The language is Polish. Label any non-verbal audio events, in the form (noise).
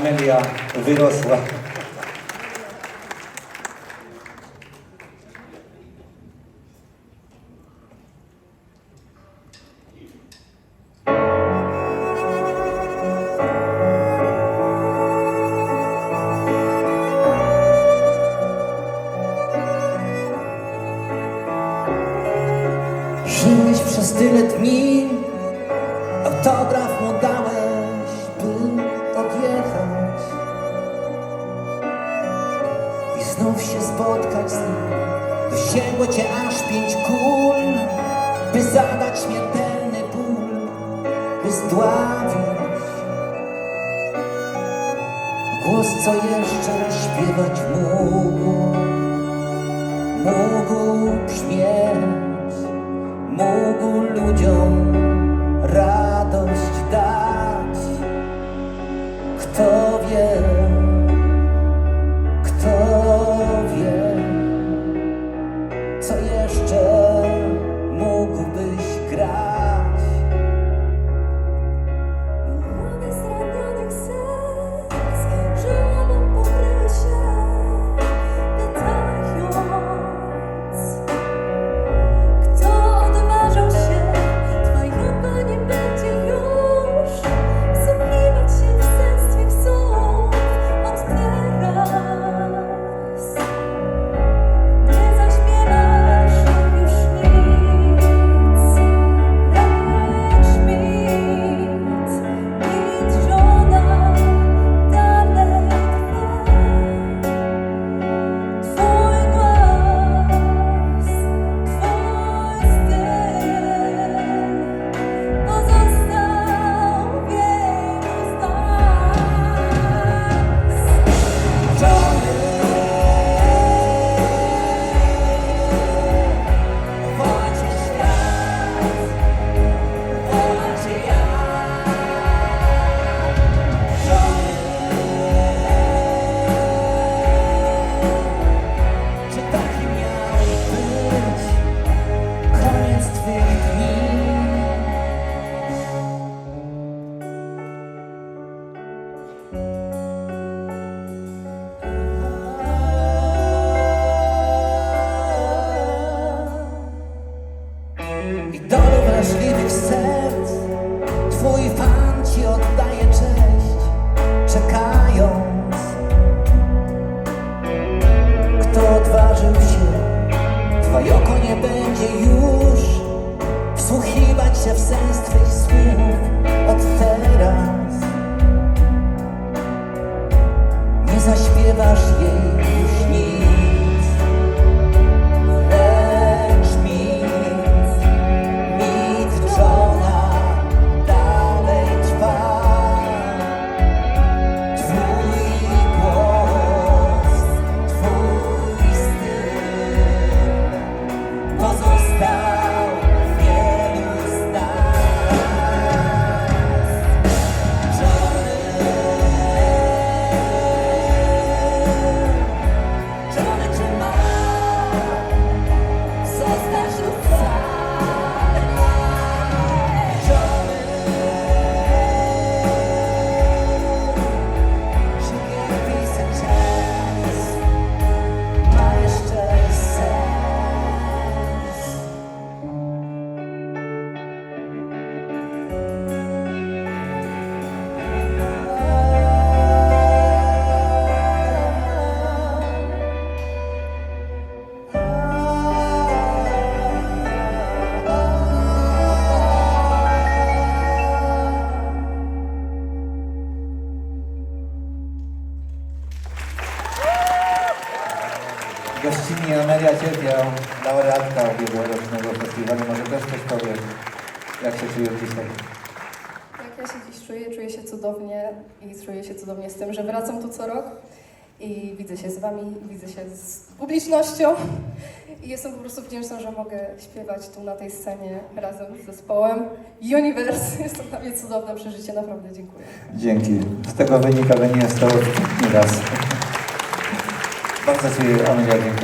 Amelia wyrosła. Spotkać z nim. Dosięgło cię aż pięć kul, by zadać śmiertelny ból, by zdławić głos, co jeszcze śpiewać mógł, mógł brzmieć mógł ludziom Twoje oko nie będzie już Wsłuchiwać się w sens Twych słów Od teraz. Nie zaśpiewasz jej już nic Gościni Amelia Cierpiał, laureatka ubiegłorocznego festiwalu. Może też coś powiesz, jak się czujesz dzisiaj? Jak ja się dziś czuję? Czuję się cudownie i czuję się cudownie z tym, że wracam tu co rok i widzę się z Wami, widzę się z publicznością i jestem po prostu wdzięczna, że mogę śpiewać tu na tej scenie razem z zespołem Universe. (laughs) Jest to dla mnie cudowne przeżycie, naprawdę dziękuję. Dzięki. Z tego wynika, że nie jest to ostatni raz. Bardzo Amelia, dziękuję.